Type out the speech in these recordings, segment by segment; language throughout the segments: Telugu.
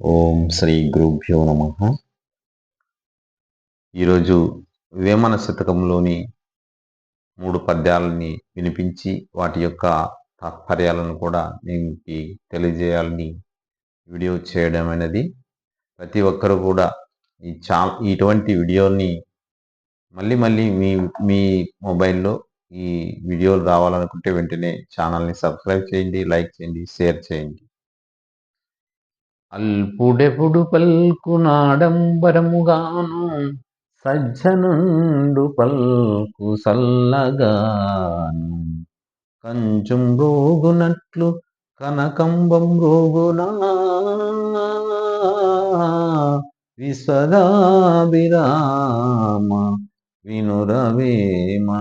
ఓం శ్రీ గురుభ్యో నమ. ఈరోజు వేమన శతకంలోని మూడు పద్యాలని వినిపించి వాటి యొక్క తాత్పర్యాలను కూడా మీకు తెలియజేయాలని వీడియో చేయడం అనేది ప్రతి ఒక్కరూ కూడా ఈ చా ఇటువంటి వీడియోని మళ్ళీ మళ్ళీ మీ మీ మొబైల్లో ఈ వీడియోలు రావాలనుకుంటే వెంటనే ఛానల్ని సబ్స్క్రైబ్ చేయండి లైక్ చేయండి షేర్ చేయండి. అల్పుడెపుడు పల్కునాడంబరముగాను సజ్జనుండు పల్కు సల్లగాను. కంచుం రోగునట్లు కనకంబం రోగునా విశ్వదాభిరామ వినురవేమా.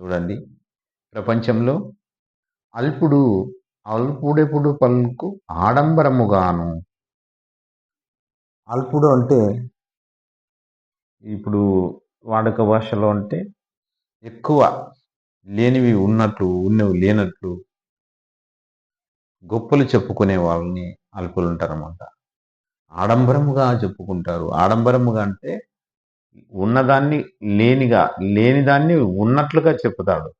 చూడండి ప్రపంచంలో అల్పుడు అల్పుడెప్పుడు పలుకు ఆడంబరముగాను. అల్పుడు అంటే ఇప్పుడు వాడుక భాషలో అంటే ఎక్కువ లేనివి ఉన్నట్లు ఉన్నవి లేనట్లు గొప్పలు చెప్పుకునే వాళ్ళని అల్పులు ఉంటారన్నమాట. ఆడంబరముగా చెప్పుకుంటారు. ఆడంబరముగా అంటే ఉన్నదాన్ని లేనిగా లేనిదాన్ని ఉన్నట్లుగా చెప్పుతాడు.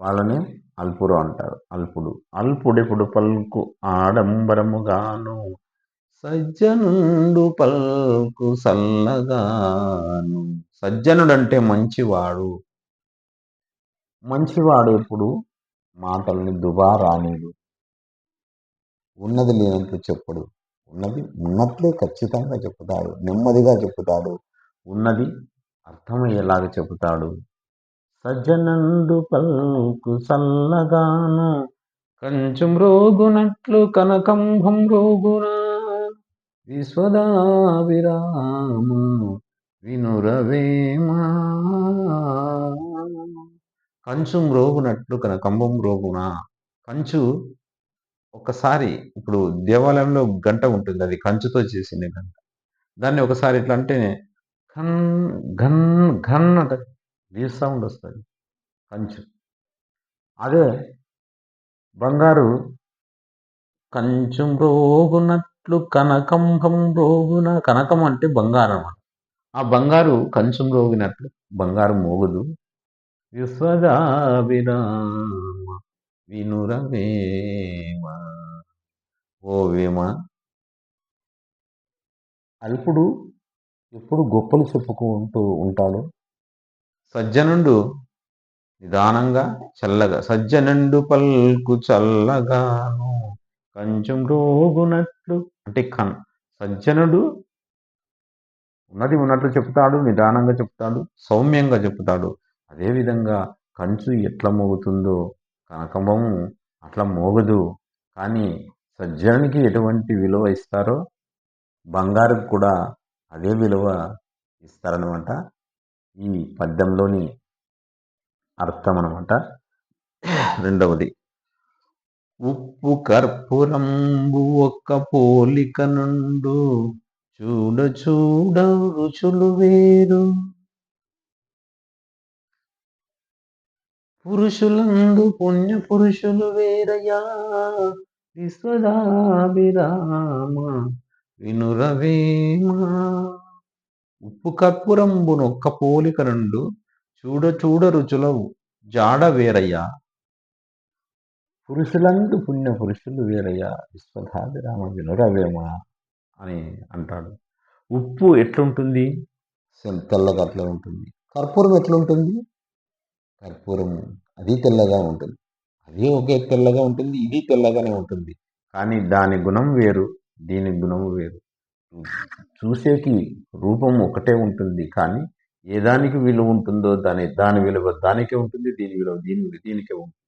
వాళ్ళని అల్పుడు అంటారు. అల్పుడు. అల్పుడెప్పుడు పల్కు ఆడంబరముగాను సజ్జనుడు పల్కు సల్లగాను. సజ్జనుడు అంటే మంచివాడు. మంచివాడు ఎప్పుడు? మాటల్ని దుబారానేడు ఉన్నది లేనట్లు చెప్పడు. ఉన్నది ఉన్నట్లే ఖచ్చితంగా చెప్తాడు నెమ్మదిగా చెప్తాడు ఉన్నది అర్థమయ్యేలాగా చెబుతాడు సజ్జనందు పల్కు సల్లగాను కంచం రోగునట్లు కనకంభం రోగునా. విశ్వదావిరామ వినురవేమా. కంచం రోగునట్లు కనకంభం రోగునా. కంచు ఒకసారి ఇప్పుడు దేవాలయంలో గంట ఉంటుంది అది కంచుతో చేసిన గంట. దాన్ని ఒకసారి ఇట్లా అంటే ఘన్ ఘన్ ఘన్ అంటే రీ సౌండ్ వస్తుంది కంచు. అదే బంగారు కంచం రోగునట్లు కనకంభం రోగున కనకం అంటే బంగారం అన్నమాట. ఆ బంగారు కంచం రోగినట్లు బంగారు మోగుదు. విశ్వదాభిరామ వినురవేమ ఓ వేమ. అల్పుడు ఎప్పుడు గొప్పలు చెప్పుకుంటూ ఉంటాడు సజ్జనుండు నిదానంగా చల్లగా సజ్జనుండు పల్కు చల్లగాను కొంచెం రోగునట్లు అంటే కన్ సజ్జనుడు ఉన్నది ఉన్నట్లు చెప్తాడు నిదానంగా చెప్తాడు సౌమ్యంగా చెప్తాడు. అదేవిధంగా కంచు ఎట్లా మోగుతుందో కనకంబము అట్లా మోగదు. కానీ సజ్జనునికి ఎటువంటి విలువ ఇస్తారో బంగారుకు కూడా అదే విలువ ఇస్తారనమాట ఈ పద్యంలోని అర్థం అనమాట రెండవది ఉప్పు కర్పూరంబు ఒక్క పోలిక నుండు చూడ చూడ రుచులు వేరు. పురుషులందు పుణ్య పురుషులు వేరయా? విశ్వదాభిరామ వినురవేమా? ఉప్పు కర్పూరంబు నొక్క పోలిక నుండు చూడ చూడ రుచుల జాడ వేరయ్యా. పురుషులందు పుణ్య పురుషులు వేరయ్యా విశ్వధాభిరామ వినురవేమ అని అంటాడు. ఉప్పు ఎట్లుంటుంది? తెల్లగా అట్లా ఉంటుంది. కర్పూరం ఎట్లుంటుంది? కర్పూరం అది తెల్లగా ఉంటుంది. అది ఒకే తెల్లగా ఉంటుంది ఇది తెల్లగానే ఉంటుంది. కానీ దాని గుణం వేరు దీని గుణం వేరు. చూసేకి రూపం ఒకటే ఉంటుంది కానీ ఏ దానికి విలువ ఉంటుందో దాని దాని విలువ దానికే ఉంటుంది దీని విలువ దీని దీనికే ఉంటుంది.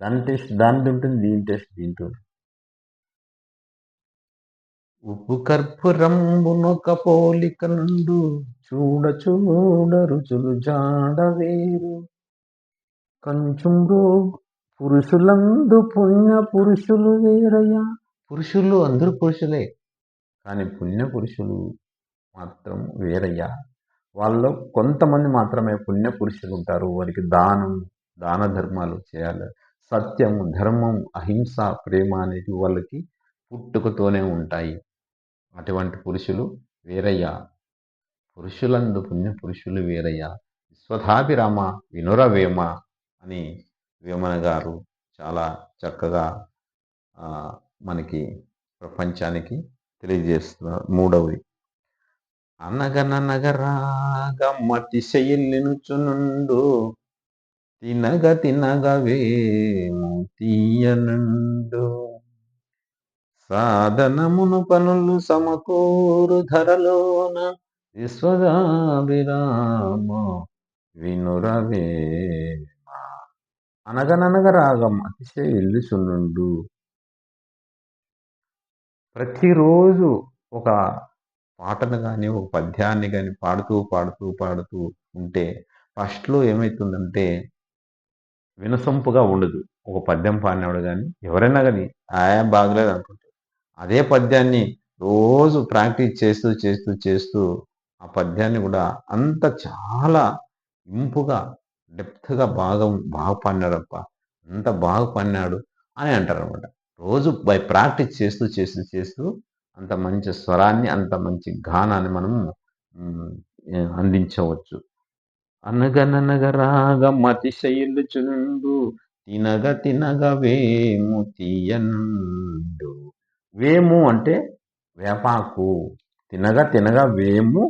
దాని టేస్ట్ దానిది ఉంటుంది దీని టేస్ట్ దీంట్లో ఉప్పు కర్పూరంబునొక పోలిక నుండు చూడ చూడ రుచులు జాడ వేరు. కొంచెం పురుషులందు పుణ్య పురుషులు వేరయ్యా. పురుషులు అందరూ పురుషులే. కానీ పుణ్య పురుషులు మాత్రం వేరయ్యా. వాళ్ళలో కొంతమంది మాత్రమే పుణ్య పురుషులు ఉంటారు. వారికి దానం దాన ధర్మాలు చేయాలి. సత్యం ధర్మం అహింస ప్రేమ అనేది వాళ్ళకి పుట్టుకతోనే ఉంటాయి. అటువంటి పురుషులు వీరయ్య. పురుషులందు పుణ్య పురుషులు వీరయ్య. విశ్వధాభిరామ వినురవేమ అని వేమన గారు చాలా చక్కగా మనకి ప్రపంచానికి తెలియజేస్తున్నారు మూడవది. అనగననగరాగమతిశయిల్లినుచునుండు తినగ తినగవేము తీయనుండు. సాధనమును పనులు సమకూరు ధరలోన విశ్వదాభిరామ వినురవే అనగననగ రాగం అతిశయ ఇల్లుచునుండు ప్రతిరోజు ఒక పాటను కానీ ఒక పద్యాన్ని కానీ పాడుతూ పాడుతూ పాడుతూ ఉంటే ఫస్ట్లో ఏమవుతుందంటే వినసొంపుగా ఉండదు. ఒక పద్యం పాడినవాడు కానీ ఎవరైనా కానీ ఆయా బాగలేదు అనుకుంటారు. అదే పద్యాన్ని రోజు ప్రాక్టీస్ చేస్తూ చేస్తూ చేస్తూ ఆ పద్యాన్ని కూడా అంత చాలా ఇంపుగా డెప్త్గా బాగా బాగా పాడినాడప్ప అంత బాగా పాడినాడు అని అంటారు అనమాట రోజు బై ప్రాక్టీస్ చేస్తూ చేస్తూ చేస్తూ అంత మంచి స్వరాన్ని అంత మంచి గానాన్ని మనం మ్, ఏ- అందించవచ్చు. అనగననగ రాగం చుండు తినగ తినగ వేము తీయనుండు వేము అంటే వేపాకు తినగ తినగ వేము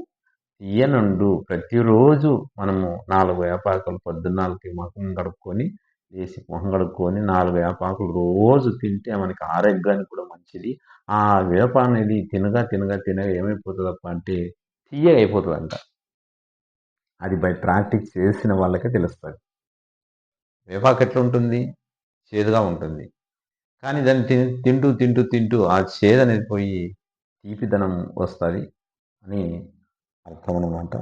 తీయనుండు. ప్రతిరోజు మనము నాలుగు వేపాకులు పొద్దున్నాళ్ళకి మాకు గడుపుకొని వేసి మొహం కడుక్కొని నాలుగు వేపాకులు రోజు తింటే మనకి ఆరోగ్యానికి కూడా మంచిది. ఆ వేప అనేది తినగా తినగా తినగా ఏమైపోతుందప్ప అంటే తీయ అయిపోతుందంట. అది బై ప్రాక్టీస్ చేసిన వాళ్ళకే తెలుస్తుంది. వేపాకు ఎట్లా ఉంటుంది చేదుగా ఉంటుంది. కానీ దాన్ని తింటూ తింటూ తింటూ ఆ చేదు అనేది పోయి తీపిదనం వస్తుంది అని అర్థం అనమాట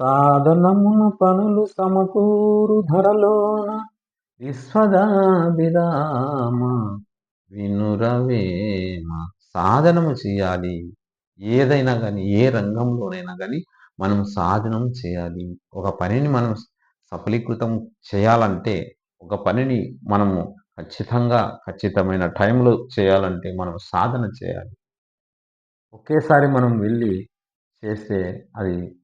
సాధనమును పనులు సమకూరు ధరలోన విశ్వదాభిరామ వినురవేమ. సాధనము చేయాలి. ఏదైనా కానీ ఏ రంగంలోనైనా కానీ మనం సాధనం చేయాలి. ఒక పనిని మనం సఫలీకృతం చేయాలంటే ఒక పనిని మనము ఖచ్చితంగా ఖచ్చితమైన టైంలో చేయాలంటే మనం సాధన చేయాలి. ఒకేసారి మనం వెళ్ళి చేస్తే అది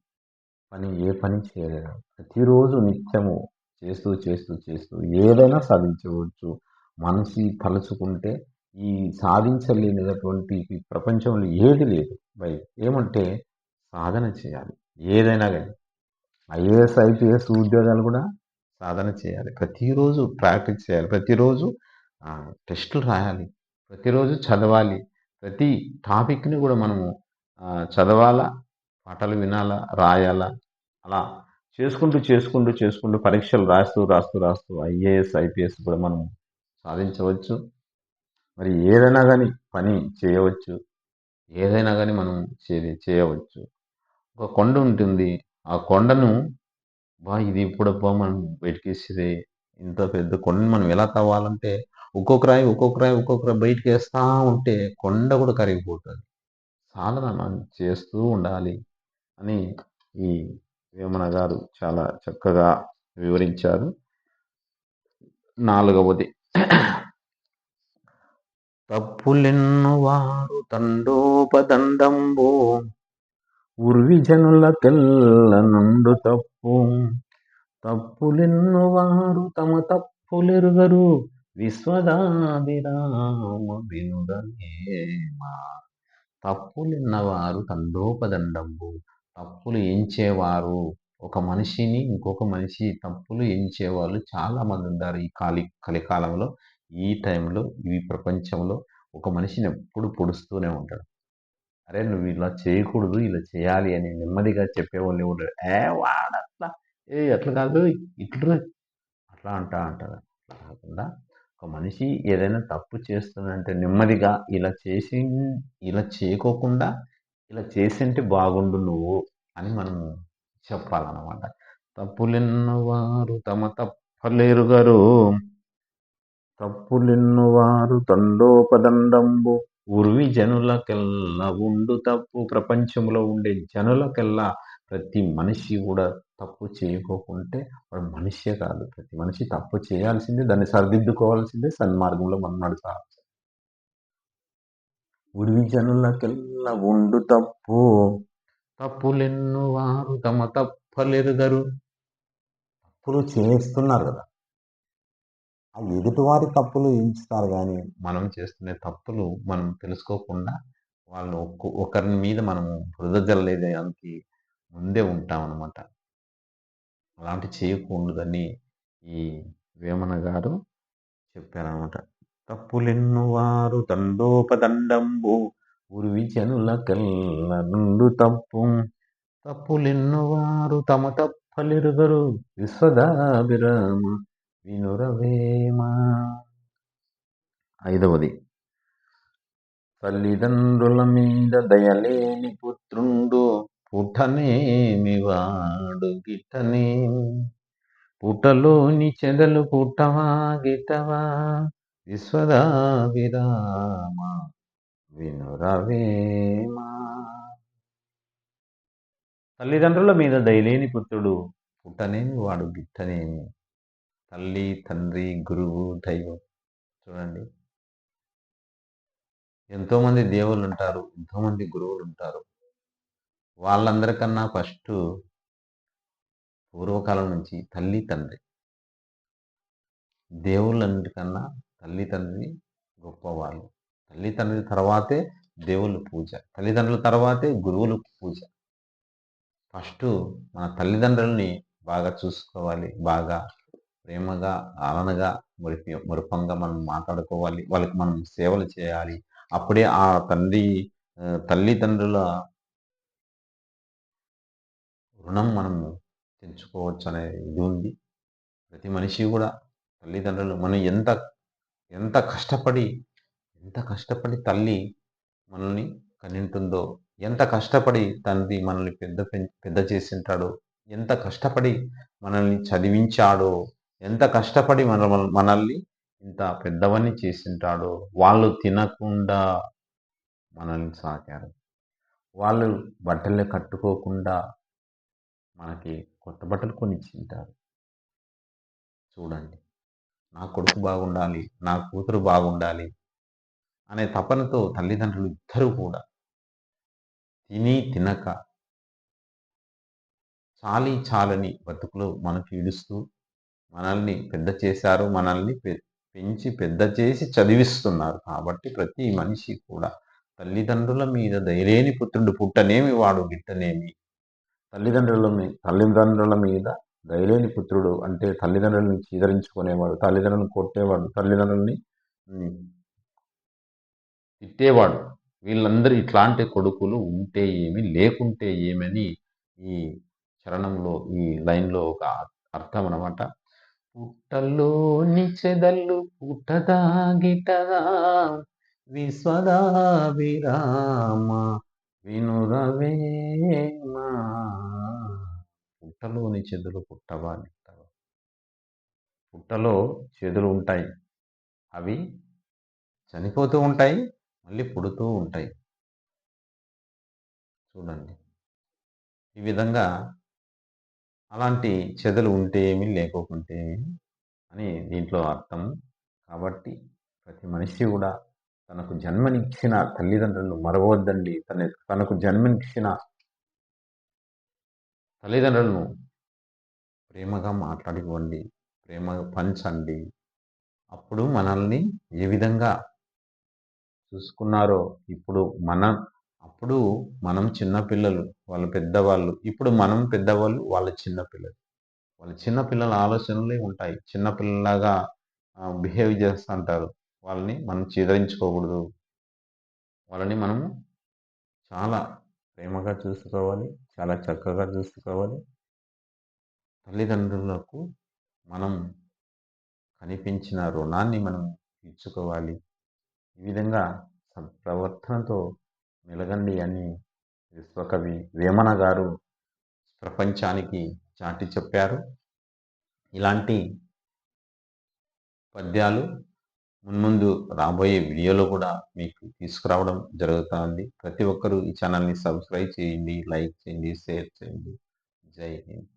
పని ఏ పని చేయలేదు ప్రతిరోజు నిత్యము చేస్తూ చేస్తూ చేస్తూ ఏదైనా సాధించవచ్చు. మనిషి తలుచుకుంటే ఈ సాధించలేనిటువంటి ఈ ప్రపంచంలో ఏది లేదు. బై ఏమంటే సాధన చేయాలి. ఏదైనా కానీ. ఐఏఎస్ ఐపీఎస్ ఉద్యోగాలు కూడా సాధన చేయాలి. ప్రతిరోజు ప్రాక్టీస్ చేయాలి. ప్రతిరోజు టెస్టులు రాయాలి. ప్రతిరోజు చదవాలి. ప్రతి టాపిక్ని కూడా మనము చదవాలా? పాటలు వినాలా రాయాలా? అలా చేసుకుంటూ చేసుకుంటూ చేసుకుంటూ పరీక్షలు రాస్తూ రాస్తూ రాస్తూ ఐఏఎస్ ఐపీఎస్ కూడా మనం సాధించవచ్చు. మరి ఏదైనా కానీ పని చేయవచ్చు. ఏదైనా కానీ మనం చే- చేయవచ్చు. ఒక కొండ ఉంటుంది. ఆ కొండను బా ఇది ఇప్పుడబ్బా మనం వెతికేసేది ఇంత పెద్ద కొండను మనం ఎలా తవ్వాలంటే ఒక్కొక్క రాయి ఒక్కొక్క రాయి ఒక్కొక్క రాయి బయటకు వేస్తూ ఉంటే కొండ కూడా కరిగిపోతుంది. సాధన మనం చేస్తూ ఉండాలి. అని ఈ వేమన గారు చాలా చక్కగా వివరించారు. నాలుగవది. తప్పులెన్నువారు తండోపదండంబో ఉర్విజనులకెల్ల నుండు తప్పు. తప్పులెన్నువారు తమ తప్పులెరుగరు విశ్వదాభిరామ వినుడనేమా తప్పులున్నవారు తండోపదండంబు తప్పులు ఎంచేవారు. ఒక మనిషిని ఇంకొక మనిషి తప్పులు ఎంచేవాళ్ళు చాలా మంది ఉన్నారు ఈ కాలి కలికాలంలో. ఈ టైంలో ఈ ప్రపంచంలో ఒక మనిషిని ఎప్పుడు పొడుస్తూనే ఉంటాడు. అరే నువ్వు ఇలా చేయకూడదు ఇలా చేయాలి అని నెమ్మదిగా చెప్పేవాళ్ళు ఉంటాడు ఏ వాడట్లా? ఏ అట్లా కాదు ఇట్లా అట్లా అంటా అంటారు. అట్లా కాకుండా ఒక మనిషి ఏదైనా తప్పు చేస్తుందంటే నెమ్మదిగా ఇలా చేసి ఇలా చేయకోకుండా ఇలా చేసింటే బాగుండు నువ్వు అని మనము చెప్పాలన్నమాట. తప్పులెన్నవారు తమ తప్పలేరు గారు తప్పులెన్నువారు తండోపదండంబు. ఉర్వి జనులకెల్లా ఉండు తప్పు. ప్రపంచంలో ఉండే జనులకెల్లా ప్రతి మనిషి కూడా తప్పు చేయకోకుంటే వాడు మనిషే కాదు. ప్రతి మనిషి తప్పు చేయాల్సిందే దాన్ని సరిదిద్దుకోవాల్సిందే సన్మార్గంలో మనం నడచాలి ఉడివి జనులకెల్లా ఉండు తప్పు. తప్పులెన్ను వారు తమ తప్పలెరుగరు. తప్పులు చేస్తున్నారు కదా. ఆ ఎదుటివారి తప్పులు ఎంచుతారు కానీ మనం చేస్తున్న తప్పులు మనం తెలుసుకోకుండా వాళ్ళు ఒక్క ఒకరి మీద మనము బురద జల్లేదానికి ముందే ఉంటాం అన్నమాట అలాంటి చేయకూడదని ఈ వేమన గారు చెప్పారనమాట తప్పులెన్ను వారు దండోపదండంబు. ఉరివి జనులకెల్ల నుండు తప్పు. తప్పులెన్ను వారు తమ తప్పలెరుగరు. విశ్వదాభిరామ వినురవేమ. ఐదవది. తల్లిదండ్రుల మీద దయలేని పుత్రుండు పుట్టనేమి వాడు గిట్టనేమి? పుట్టలోని చెదలు పుట్టవా గిట్టవా? విశ్వదా విరామ వినురవేమా తల్లిదండ్రుల మీద దయలేని పుత్రుడు. పుట్టనేమి వాడు గిట్టనేమి తల్లి తండ్రి గురువు దైవం. చూడండి. ఎంతోమంది దేవుళ్ళు ఉంటారు ఎంతోమంది గురువులు ఉంటారు వాళ్ళందరికన్నా ఫస్ట్ పూర్వకాలం నుంచి తల్లి తండ్రి. దేవుళ్ళన్నిటికన్నా తల్లిదండ్రి గొప్పవాళ్ళు. తల్లిదండ్రుల తర్వాతే దేవుళ్ళు పూజ. తల్లిదండ్రుల తర్వాతే గురువులు పూజ. ఫస్ట్ మన తల్లిదండ్రులని బాగా చూసుకోవాలి. బాగా ప్రేమగా ఆలనగా మురిపి మురిపంగా మనం మాట్లాడుకోవాలి. వాళ్ళకి మనం సేవలు చేయాలి. అప్పుడే ఆ తండ్రి తల్లిదండ్రుల రుణం మనం తెంచుకోవచ్చు అనే ఇది ఉంది. ప్రతి మనిషి కూడా తల్లిదండ్రులు మనం ఎంత ఎంత కష్టపడి ఎంత కష్టపడి తల్లి మనల్ని కనింటుందో ఎంత కష్టపడి తండ్రి మనల్ని పెద్ద పెద్ద చేసింటాడో ఎంత కష్టపడి మనల్ని చదివించాడో ఎంత కష్టపడి మన మనల్ని ఇంత పెద్దవని చేసింటాడో వాళ్ళు తినకుండా మనల్ని సాకారు. వాళ్ళు బట్టలు కట్టుకోకుండా మనకి కొత్త బట్టలు కొనిచ్చింటారు. చూడండి. నా కొడుకు బాగుండాలి నా కూతురు బాగుండాలి అనే తపనతో తల్లిదండ్రులు ఇద్దరు కూడా తిని తినక చాలి చాలని బతుకులు మనకు ఈడుస్తూ మనల్ని పెద్ద చేశారు మనల్ని పెంచి పెద్ద చేసి చదివిస్తున్నారు కాబట్టి ప్రతి మనిషి కూడా తల్లిదండ్రుల మీద ధైర్యని పుత్రుడు పుట్టనేమి వాడు గిట్టనేమి? తల్లిదండ్రుల మీద తల్లిదండ్రుల మీద దయలేని పుత్రుడు అంటే తల్లిదండ్రులను చీదరించుకునేవాడు తల్లిదండ్రులను కొట్టేవాడు తల్లిదండ్రులని తిట్టేవాడు. వీళ్ళందరూ ఇట్లాంటి కొడుకులు ఉంటే ఏమి లేకుంటే ఏమని ఈ చరణంలో ఈ లైన్లో ఒక అర్థం అనమాట పుట్టలోని చెదల్లు పుట్టదాగిటదా విశ్వదాభిరామ వినురవేమా? పుట్టలోని చెదులు పుట్టవా అని పుట్టలో చెదులు ఉంటాయి. అవి చనిపోతూ ఉంటాయి మళ్ళీ పుడుతూ ఉంటాయి. చూడండి. ఈ విధంగా అలాంటి చెదలు ఉంటే ఏమి లేకోకుంటే ఏమి అని దీంట్లో అర్థం. కాబట్టి ప్రతి మనిషి కూడా తనకు జన్మనిచ్చిన తల్లిదండ్రులను మరవద్దండి. తన తనకు జన్మనిచ్చిన తల్లిదండ్రులను ప్రేమగా మాట్లాడుకోండి ప్రేమగా పంచండి. అప్పుడు మనల్ని ఏ విధంగా చూసుకున్నారో ఇప్పుడు మన అప్పుడు మనం చిన్నపిల్లలు వాళ్ళు పెద్దవాళ్ళు ఇప్పుడు మనం పెద్దవాళ్ళు వాళ్ళ చిన్నపిల్లలు వాళ్ళ చిన్నపిల్లల ఆలోచనలే ఉంటాయి. చిన్నపిల్లలాగా బిహేవ్ చేస్తుంటారు వాళ్ళని మనం చీదరించుకోకూడదు. వాళ్ళని మనము చాలా ప్రేమగా చూసుకోవాలి. చాలా చక్కగా చూసుకోవాలి. తల్లిదండ్రులకు మనం కనిపించిన రుణాన్ని మనం తీర్చుకోవాలి. ఈ విధంగా ప్రవర్తనతో మెలగండి అని విశ్వకవి వేమన గారు ప్రపంచానికి చాటి చెప్పారు. ఇలాంటి పద్యాలు మున్ముందు రాబోయే వీడియోలో కూడా మీకు తీసుకురావడం జరుగుతుంది ప్రతి ఒక్కరూ ఈ ఛానల్ని సబ్స్క్రైబ్ చేయండి లైక్ చేయండి షేర్ చేయండి. జై హింద్.